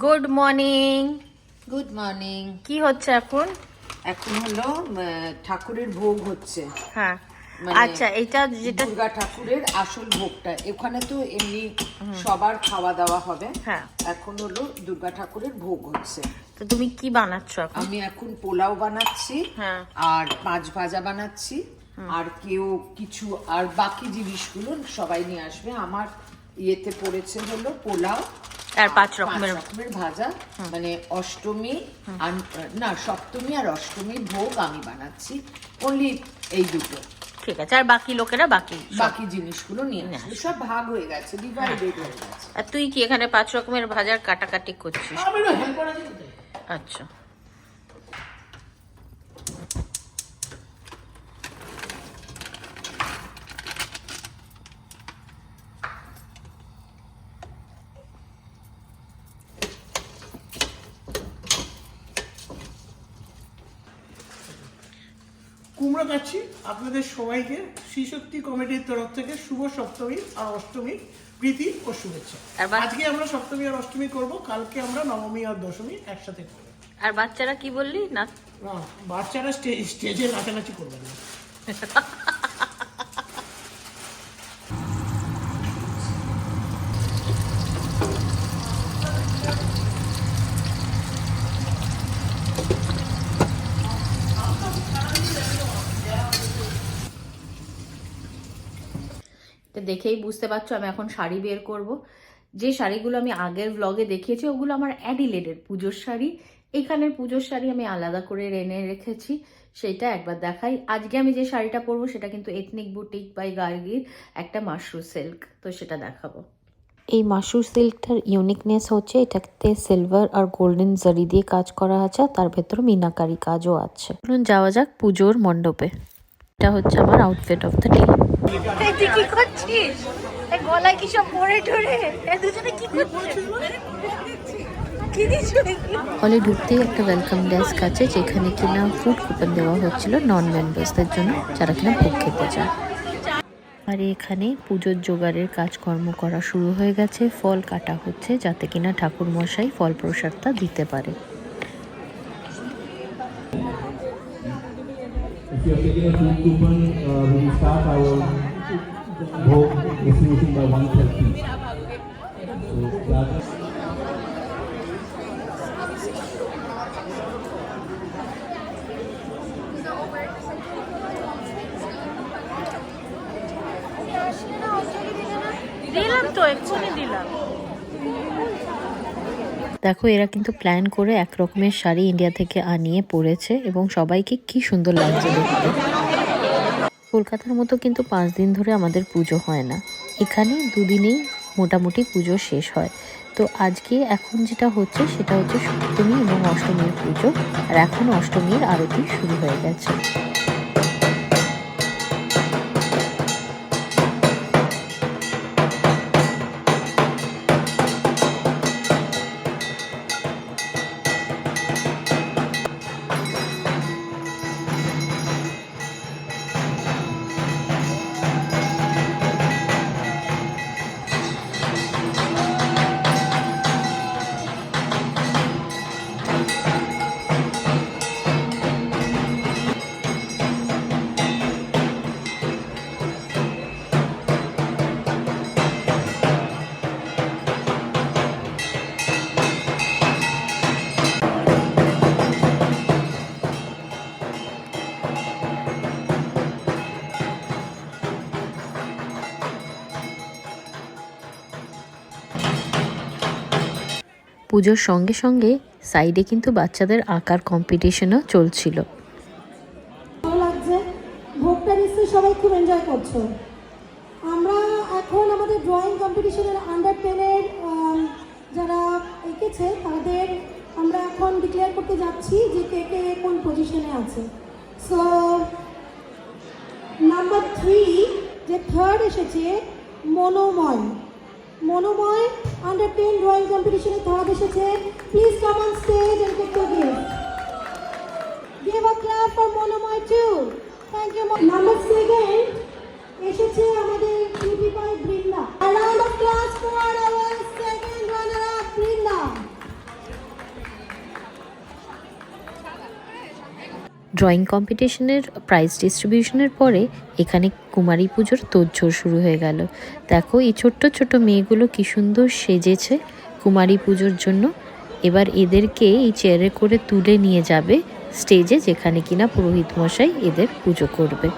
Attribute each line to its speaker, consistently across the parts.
Speaker 1: Good morning
Speaker 2: good morning
Speaker 1: কি হচ্ছে এখন?
Speaker 2: এখন হলো ঠাকুরের ভোগ হচ্ছে।
Speaker 1: হ্যাঁ।
Speaker 2: মানে
Speaker 1: আচ্ছা এটা যেটা
Speaker 2: দুর্গা ঠাকুরের আসল ভোগটা। এখানে তো এমনি সবার খাওয়া দাওয়া হবে।
Speaker 1: হ্যাঁ।
Speaker 2: এখন হলো দুর্গা ঠাকুরের ভোগ হচ্ছে।
Speaker 1: তো তুমি কি বানাচ্ছ এখন?
Speaker 2: আমি এখন পোলাও বানাচ্ছি।
Speaker 1: হ্যাঁ।
Speaker 2: আর পাঁচ ভাজা বানাচ্ছি। আর কেউ কিছু আর বাকি জিনিসগুলো সবাই নিয়ে আসবে। আমার ইয়েতে পড়েছে হলো পোলাও।
Speaker 1: আর পাঁচ রকমের
Speaker 2: রকমের ভাজা মানে অষ্টমী আর না সপ্তমী আর অষ্টমীর ভোগ আমি বানাচ্ছি। অনলি এই দুটো।
Speaker 1: ঠিক আছে আর বাকি লোকেরা বাকি
Speaker 2: বাকি জিনিসগুলো নিয়ে আসবে। সব ভাগ হয়ে গেছে ডিভাইডেড হয়ে। গেছে।
Speaker 1: আর তুই কি এখানে পাঁচ রকমের ভাজার কাটাকাটি করছিস? আচ্ছা।
Speaker 3: কুমড়ো কাচ্ছি আপনাদের সবাইকে শ্রীশক্তি কমিটির তরফ থেকে শুভ সপ্তমী আর অষ্টমী প্রীতি ও শুভেচ্ছা। আজকে আমরা সপ্তমী আর অষ্টমী করব কালকে আমরা নবমী আর দশমী একসাথে করব।
Speaker 1: আর বাচ্চারা কি বললি? না
Speaker 3: বাচ্চারা স্টে- স্টেজে নাচানাচি করবে না।
Speaker 1: তো দেখেই বুঝতে পারছ আমি এখন শাড়ি বের করব। যে শাড়িগুলো আমি আগের ব্লগে দেখিয়েছি ওগুলো আমার অ্যাডিলেডের পুজোর শাড়ি। এখানের পুজোর শাড়ি আমি আলাদা করে এনে রেখেছি সেটা একবার দেখাই। আজকে আমি যে শাড়িটা পরবো সেটা কিন্তু এথনিক বুটিক বাই গার্গির একটা মাশরু সিল্ক তো সেটা দেখাবো।
Speaker 4: এই মাসুর সিল্কটার ইউনিকনেস হচ্ছে এটাতে সিলভার আর গোল্ডেন জারি দিয়ে কাজ করা আছে আর তার ভেতর মিনাকারি কাজও আছে। যাওয়া যাক পুজোর মণ্ডপে। এটা হচ্ছে আমার আউটফিট অফ দ্য ডে
Speaker 1: তুই কি করছিস? গলায় কি সব পরে দুজনে কি
Speaker 4: হলে ঢুকতেই একটা ওয়েলকাম ডেস্ক আছে, যেখানে কিনা ফুড কুপন দেওয়া হচ্ছিল নন মেম্বার্সদের জন্য, যারা কিনা ভোগ খেতে চায়। আর এখানে পুজোর জোগাড়ের কাজকর্ম করা শুরু হয়ে গেছে, ফল কাটা হচ্ছে, যাতে কিনা ঠাকুর মশাই ফল প্রসাদটা দিতে পারে।
Speaker 5: If you are taking a food coupon, uh, we will start our vote distribution by 1:30. So that.
Speaker 1: দিলাম তো এক্ষুনি দিলাম
Speaker 4: দেখো, এরা কিন্তু প্ল্যান করে এক রকমের শাড়ি ইন্ডিয়া থেকে আনিয়ে পরেছে এবং সবাইকে কি সুন্দর লাগছে দেখতে। কলকাতার মতো কিন্তু পাঁচ দিন ধরে আমাদের পুজো হয় না। এখানে দুদিনেই মোটামুটি পুজো শেষ হয়। তো আজকে এখন যেটা হচ্ছে, সেটা হচ্ছে সপ্তমী এবং অষ্টমীর পুজো। আর এখন অষ্টমীর আরতি শুরু হয়ে গেছে। পুজোর সঙ্গে সঙ্গে সাইডে কিন্তু বাচ্চাদের আঁকার কম্পিটিশনও চলছিল।
Speaker 6: ভোগটা নিশ্চয়ই সবাই খুব এনজয় করছ। আমরা এখন আমাদের ড্রয়িং কম্পিটিশনের আন্ডার টেনের যারা এঁকেছে, তাদের আমরা এখন ডিক্লেয়ার করতে যাচ্ছি যে কে কে কোন পজিশনে আছে। সো নাম্বার থ্রি যে থার্ড এসেছে, Manomoy. Manomoy under ten drawing competition third এসেছে। Please come on stage and take to give give a clap for Manomoy to thank you number second এসেছে আমাদের কিউটি বয় বৃন্দা।
Speaker 4: ড্রয়িং কম্পিটিশনের prize ডিস্ট্রিবিউশনের পরে এখানে কুমারী পুজোর তোড়জোড় শুরু হয়ে গেল। দেখো এই ছোট্ট ছোট মেয়েগুলো কি সুন্দর সেজেছে কুমারী পুজোর জন্য। এবার এদেরকে এই চেয়ারে করে তুলে নিয়ে যাবে স্টেজে যেখানে কিনা পুরোহিত মশাই এদের পুজো করবে।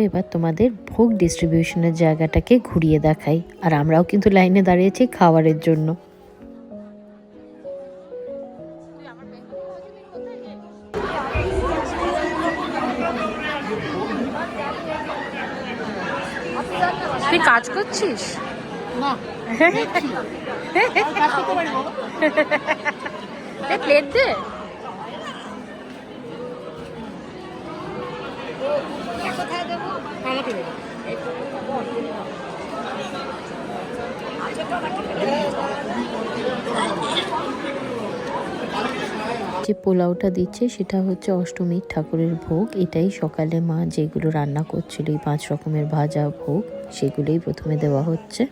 Speaker 4: এবার তোমাদের ভোগ ডিস্ট্রিবিউশনের জায়গাটাকে ঘুরিয়ে দেখাই। আর আমরাও কিন্তু লাইনে দাঁড়িয়েছি খাবারের জন্য।
Speaker 1: তুই কাজ করছিস? না। প্লেট দে।
Speaker 4: যে পোলাওটা দিচ্ছে সেটা হচ্ছে অষ্টমীর ঠাকুরের ভোগ। এটাই সকালে মা যেগুলো রান্না করছিল, এই পাঁচ রকমের ভাজা ভোগ, সেগুলোই প্রথমে দেওয়া হচ্ছে।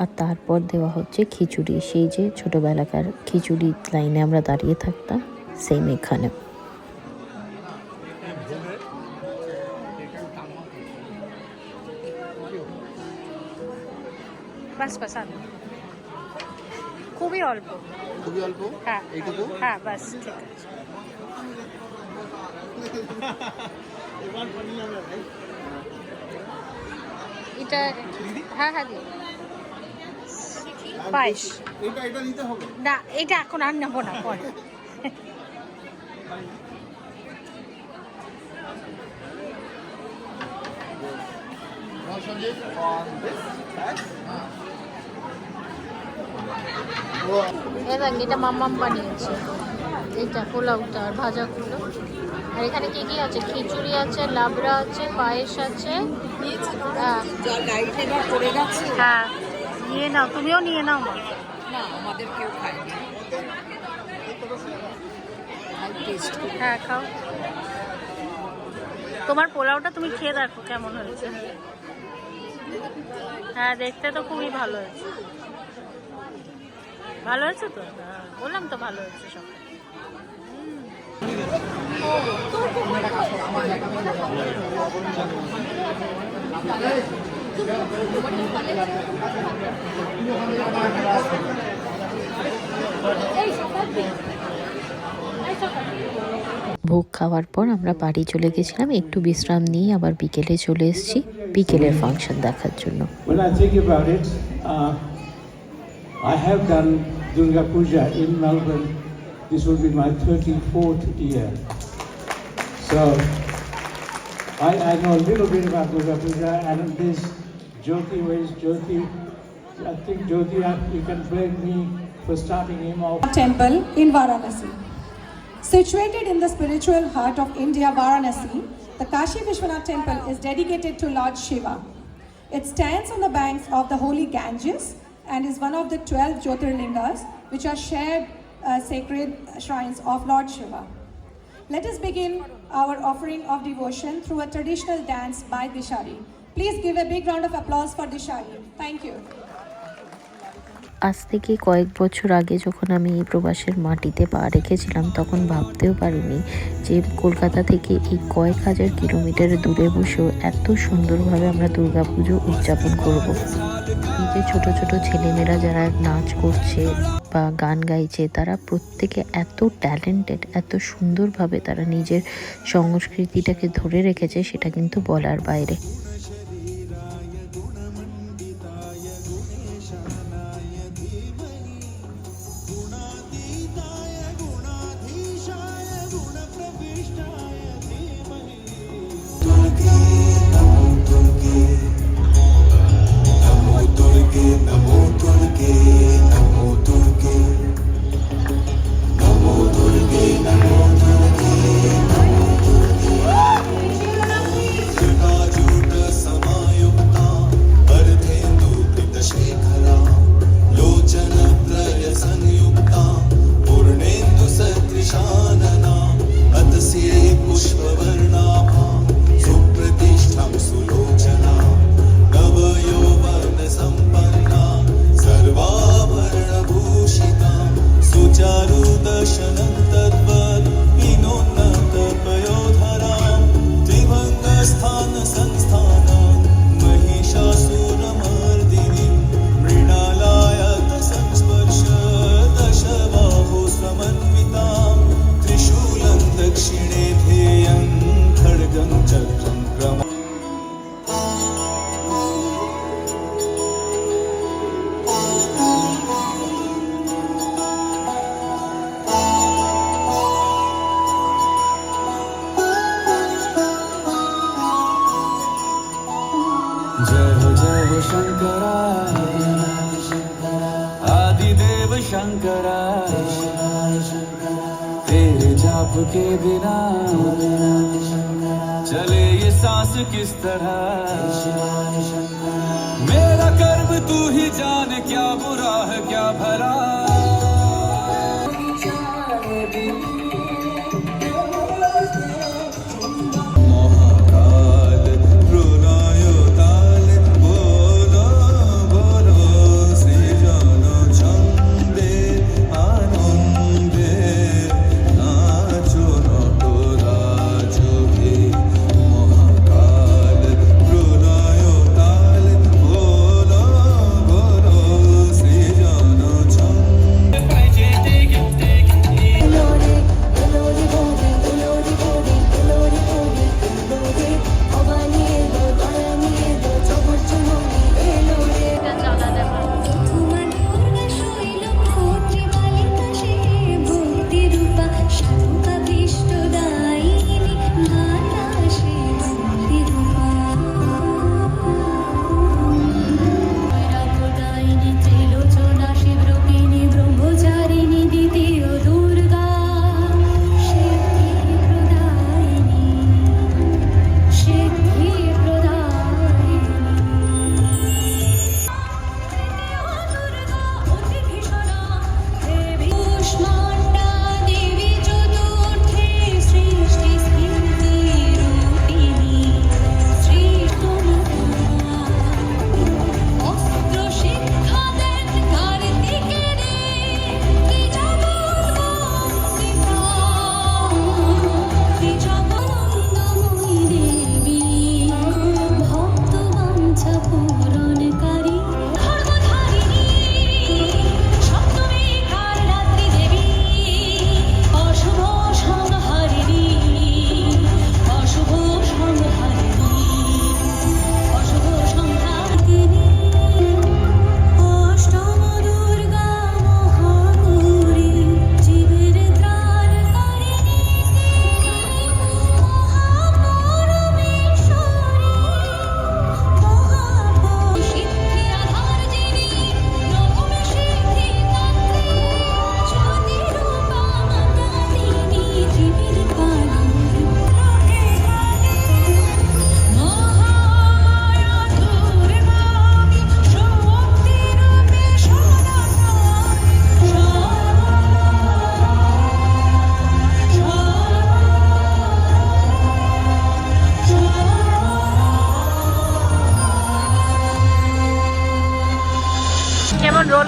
Speaker 4: আর তারপর দেওয়া হচ্ছে খিচুড়ি। সেই যে ছোটবেলাকার খিচুড়ি লাইনে আমরা দাঁড়িয়ে থাকতাম সেম এখানে
Speaker 7: বাস খুবই অল্প।
Speaker 8: খুবই অল্প?
Speaker 7: হ্যাঁ।
Speaker 8: এইটুকু?
Speaker 7: হ্যাঁ বাস ঠিক আছে। এটা হ্যাঁ হ্যাঁ দিন পায়েস।
Speaker 8: এটা এটা নিতে হবে?
Speaker 7: না এটা এখন আর নেব না পরে।
Speaker 1: এ দেখ এটা মাম্মাম বানিয়েছে। এইটা পোলাওটা আর ভাজাগুলো আর এখানে কি কি আছে? খিচুড়ি আছে লাবড়া আছে পায়েস আছে। হ্যাঁ।
Speaker 7: হ্যাঁ। নিয়ে নাও তুমিও নিয়ে নাও
Speaker 2: না আমাদের কেউ খায়নি
Speaker 7: হ্যাঁ খাও। তোমার পোলাওটা তুমি খেয়ে দেখো কেমন হয়েছে। হ্যাঁ দেখতে তো খুবই ভালো হয়েছে। ভালো হয়েছে তো? বললাম তো ভালো হয়েছে সব।
Speaker 4: ভোগ খাওয়ার পর আমরা বাড়ি চলে গেছিলাম। একটু বিশ্রাম নিয়ে আবার বিকেলে চলে এসেছি। বিকেলের ফাংশন দেখার জন্য।
Speaker 5: I have done Durga Puja in Melbourne. This will be my 34th year. So I, I know a little bit about Durga Puja and this Jyoti, where is Jyoti? I think Jyoti, uh, you can blame me for starting him off.
Speaker 6: temple in Varanasi.
Speaker 9: Situated in the spiritual heart of India, Varanasi, the Kashi Vishwanath temple is dedicated to Lord Shiva. It stands on the banks of the holy Ganges and is one of the 12 Jyotirlingas, which are shared uh, sacred shrines of Lord Shiva. Let us begin our offering of devotion through a traditional dance by Dishari. Please give a big round of applause for Dishari. Thank you.
Speaker 10: আজ থেকে কয়েক বছর আগে যখন আমি এই প্রবাসের মাটিতে পা রেখেছিলাম তখন ভাবতেও পারিনি যে কলকাতা থেকে এই কয়েক হাজার কিলোমিটার দূরে বসেও এত সুন্দরভাবে আমরা দুর্গাপুজো উদযাপন করব। যে ছোট ছোট ছেলেমেয়েরা যারা নাচ করছে বা গান গাইছে, তারা প্রত্যেকে এত ট্যালেন্টেড এত সুন্দরভাবে তারা নিজের সংস্কৃতিটাকে ধরে রেখেছে, সেটা কিন্তু বলার বাইরে।
Speaker 11: सांस किस तरह? मेरा कर्म तू ही जान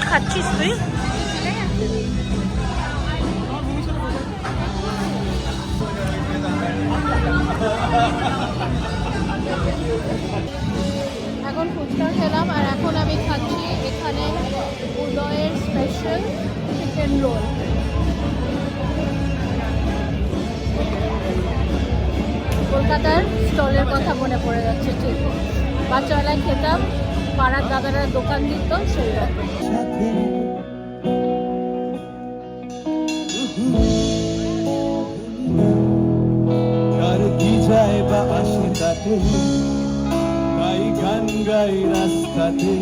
Speaker 1: খাচ্ছিস তুই?
Speaker 7: এখন ফুচকা খেলাম আর এখন আমি খাচ্ছি এখানে উদয়ের স্পেশাল চিকেন রোল কলকাতার স্টলের কথা মনে পড়ে যাচ্ছে, ঠিক। বাচ্চাবেলায় খেতাম। পাড়ার দাদারা দোকান দিত সেই রকম।
Speaker 10: যায় বা আসে তাতে? গাই গান রাস্তাতে।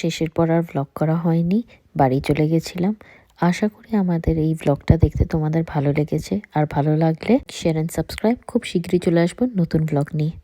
Speaker 4: শেষের পর আর ভ্লগ করা হয়নি, বাড়ি চলে গেছিলাম। আশা করি আমাদের এই ব্লগটা দেখতে তোমাদের ভালো লেগেছে। আর ভালো লাগলে শেয়ার অ্যান্ড সাবস্ক্রাইব খুব শীঘ্রই চলে আসব নতুন ব্লগ নিয়ে।